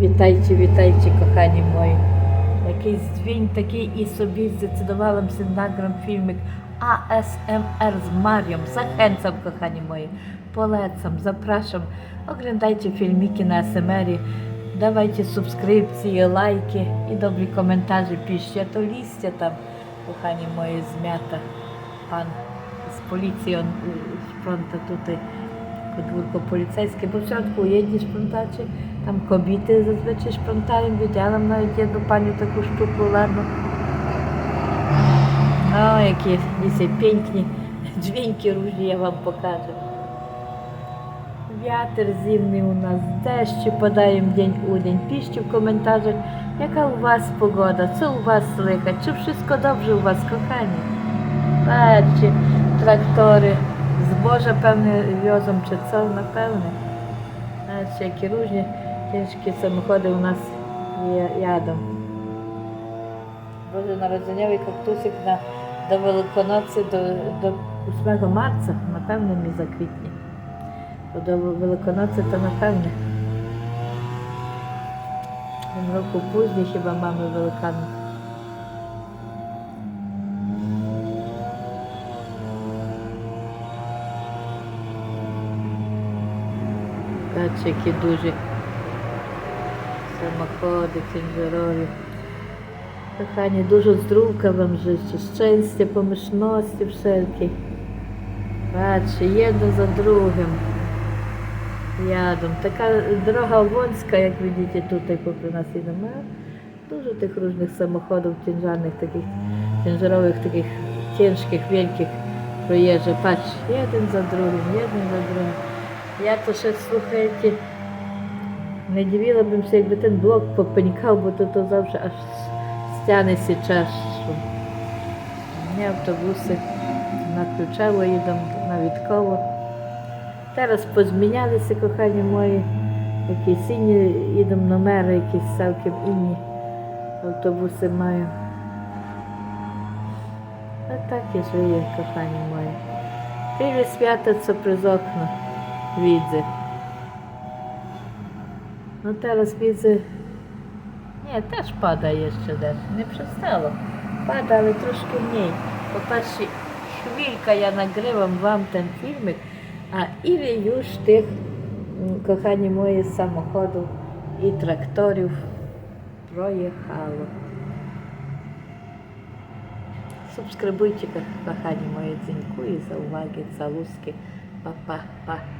Вітайте, вітайте, кохані мої. Якийсь дзвінь такий і собі nagram filmik ASMR z Marią. Zachęcam, kochani moi. Polecam, zapraszam. Oglądajcie filmiki na ASMR. Dawajcie subskrypcje, lajki i dobre komentarze piszcie. To liście tam, kochani moje, zmiata. Pan z policji, on y, fronta tutaj podwórko policejskie, bo w środku jedzie szprątacie, tam kobiety zazwyczaj szprątają, widziałam nawet jedną panią taką sztukularną. O, no, jakie dzisiaj pięknie dźwięki różne ja wam pokażę. Wiatr zimny u nas, deszcze padają dzień u dzień. Piszcie w komentarzach, jaka u was pogoda, co u was słychać, czy wszystko dobrze u was, kochani. Patrzcie, traktory збожа, певне, в'язом чи це, напевне. Бачите, які різні тяжкі самоходи у нас є рядом. Боже народженнявий кактусик на, до Великоноці, до, до 8 марця, напевне, мій заквітні. Бо до Великоноці то напевне. Він року пузній хіба мами великану. Які дуже самоходи, цінжерові. Кохані, дуже здоров'я вам життя, щастя, помишності всякій. Бачите, єдно за другим. Ядом. Така дорога вонська, як видите, тут і попри нас ідемо. Дуже тих різних самоходів, тінжаних таких, тінжерових таких тяжких, великих проїжджа. Бач, один за другим, один за другим. Я то ще слухайте, не дивила б якби ten блок попенькав, бо то, то завжди аж стягнеться чашу. Мені автобуси на Ключево їдемо, на Вітково. Зараз позмінялися, кохані мої, якісь інні їдемо номери, якісь цілком інні автобуси маю. А так і живе, кохані мої. Тилі святаться приз окна. Widzę. No teraz widzę. Nie, też pada jeszcze deszcz. Nie przestało. Pada, ale troszkę mniej. Popatrzcie, chwilkę ja nagrywam wam ten filmik, a ile już tych, mm, kochani moje, samochodów i traktorów projechało. Subskrybujcie, kochani moje. Dziękuję za uwagę, całuski. Pa, pa, pa.